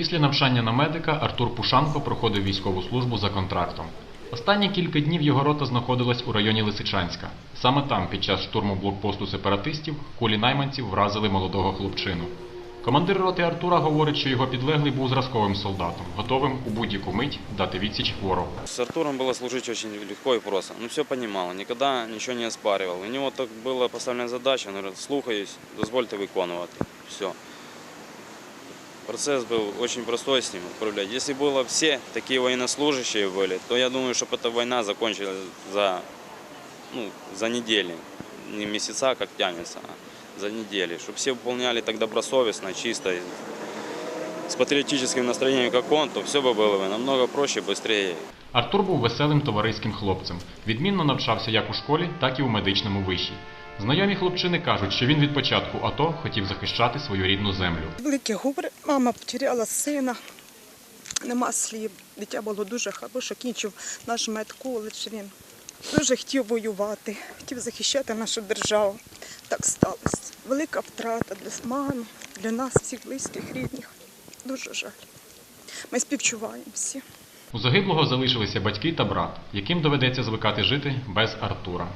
Після навчання на медика Артур Пушанко проходив військову службу за контрактом. Останні кілька днів його рота знаходилась у районі Лисичанська. Саме там, під час штурму блокпосту сепаратистів, кулі найманців вразили молодого хлопчину. Командир роти Артура говорить, що його підлеглий був зразковим солдатом, готовим у будь-яку мить дати відсіч ворогу. С Артуром было служить очень легко и просто. Он все понимал, никогда ничего не оспаривал. У него так была поставлена задача, говорит, слухаюсь, дозвольте виконувати. Все. Процесс был очень простой с ним управлять. Если было все такие военнослужащие были, то я думаю, чтобы эта война закончилась за, ну, за недели. Не месяца, как тянется, а за недели. Чтобы все выполняли так добросовестно, чисто, и с патриотическим настроением, как он, то все бы было бы намного проще, быстрее. Артур був веселим товариським хлопцем. Відмінно навчався як у школі, так і у медичному виші. Знайомі хлопчини кажуть, що він від початку АТО хотів захищати свою рідну землю. Велике горе. Мама потеряла сина. Нема слів. Дитя було дуже хороше, кінчив наш медколедж. Він дуже хотів воювати, хотів захищати нашу державу. Так сталося. Велика втрата для мами, для нас, всіх близьких, рідних. Дуже жаль. Ми співчуваємо всі. У загиблого залишилися батьки та брат, яким доведеться звикати жити без Артура.